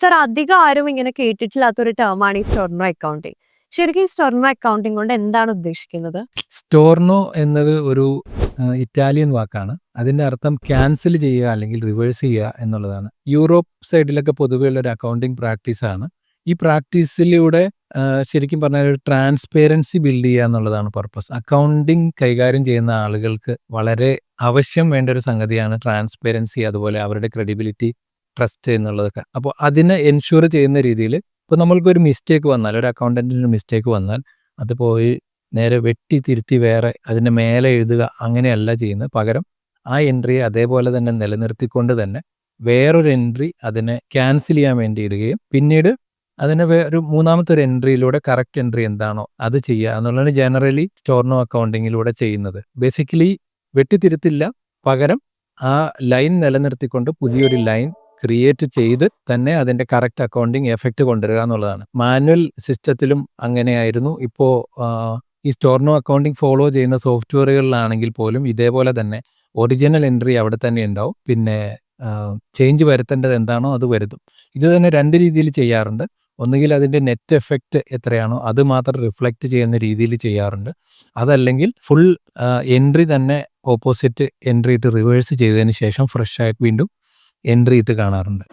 Sir അധികം ആരും ഇങ്ങനെ കേട്ടിട്ടില്ലാത്തൊരു ടേമാണ് ഈ സ്റ്റോർണോ അക്കൗണ്ടിങ് ശരിക്കും ഈ സ്റ്റോർണോ അക്കൗണ്ടിങ് കൊണ്ട് എന്താണ് ഉദ്ദേശിക്കുന്നത്? സ്റ്റോർണോ എന്നത് ഒരു ഇറ്റാലിയൻ വാക്കാണ്. അതിന്റെ അർത്ഥം ക്യാൻസൽ ചെയ്യുക അല്ലെങ്കിൽ റിവേഴ്സ് ചെയ്യുക എന്നുള്ളതാണ്. യൂറോപ്പ് സൈഡിലൊക്കെ പൊതുവെയുള്ള ഒരു അക്കൗണ്ടിങ് പ്രാക്ടീസ് ആണ്. ഈ പ്രാക്ടീസിലൂടെ ശരിക്കും പറഞ്ഞാൽ ഒരു ട്രാൻസ്പെറൻസി ബിൽഡ് ചെയ്യുക എന്നുള്ളതാണ് പർപ്പസ് അക്കൗണ്ടിങ് കൈകാര്യം ചെയ്യുന്ന ആളുകൾക്ക് വളരെ ആവശ്യം വേണ്ട ഒരു സംഗതിയാണ് ട്രാൻസ്പെറൻസി അതുപോലെ അവരുടെ ക്രെഡിബിലിറ്റി ട്രസ്റ്റ് എന്നുള്ളതൊക്കെ. അപ്പോൾ അതിനെ എൻഷുർ ചെയ്യുന്ന രീതിയിൽ ഇപ്പോൾ നമ്മൾക്കൊരു മിസ്റ്റേക്ക് വന്നാൽ ഒരു അക്കൗണ്ടന്റിന് മിസ്റ്റേക്ക് വന്നാൽ അത് പോയി നേരെ വെട്ടി തിരുത്തി വേറെ അതിന്റെ മേലെ എഴുതുക അങ്ങനെയല്ല ചെയ്യുന്നത്. പകരം ആ എൻട്രിയെ അതേപോലെ തന്നെ നിലനിർത്തിക്കൊണ്ട് തന്നെ വേറൊരു എൻട്രി അതിനെ ക്യാൻസൽ ചെയ്യാൻ വേണ്ടി ഇടുകയും പിന്നീട് അതിനെ ഒരു മൂന്നാമത്തെ ഒരു എൻട്രിയിലൂടെ കറക്റ്റ് എൻട്രി എന്താണോ അത് ചെയ്യുക എന്നുള്ളതാണ് ജനറലി സ്റ്റോർണോ അക്കൗണ്ടിങ്ങിലൂടെ ചെയ്യുന്നത്. ബേസിക്കലി വെട്ടിത്തിരുത്തില്ല പകരം ആ ലൈൻ നിലനിർത്തിക്കൊണ്ട് പുതിയൊരു ലൈൻ ക്രിയേറ്റ് ചെയ്ത് തന്നെ അതിന്റെ കറക്റ്റ് അക്കൗണ്ടിങ് എഫക്റ്റ് കൊണ്ടുവരിക എന്നുള്ളതാണ്. മാനുവൽ സിസ്റ്റത്തിലും അങ്ങനെയായിരുന്നു. ഇപ്പോൾ ഈ സ്റ്റോർണോ അക്കൗണ്ടിങ് ഫോളോ ചെയ്യുന്ന സോഫ്റ്റ്വെയറുകളിലാണെങ്കിൽ പോലും ഇതേപോലെ തന്നെ ഒറിജിനൽ എൻട്രി അവിടെ തന്നെ ഉണ്ടാവും. പിന്നെ ചേഞ്ച് വരുത്തേണ്ടത് എന്താണോ അത് വരുത്തും. ഇത് തന്നെ രണ്ട് രീതിയിൽ ചെയ്യാറുണ്ട്. ഒന്നുകിൽ അതിന്റെ നെറ്റ് എഫക്റ്റ് എത്രയാണോ അത് മാത്രം റിഫ്ലക്റ്റ് ചെയ്യുന്ന രീതിയിൽ ചെയ്യാറുണ്ട്. അതല്ലെങ്കിൽ ഫുൾ എൻട്രി തന്നെ ഓപ്പോസിറ്റ് എൻട്രി ഇട്ട് റിവേഴ്സ് ചെയ്തതിന് ശേഷം ഫ്രഷ് ആയിട്ട് വീണ്ടും എൻട്രി ഇട്ട് കാണാറുണ്ട്.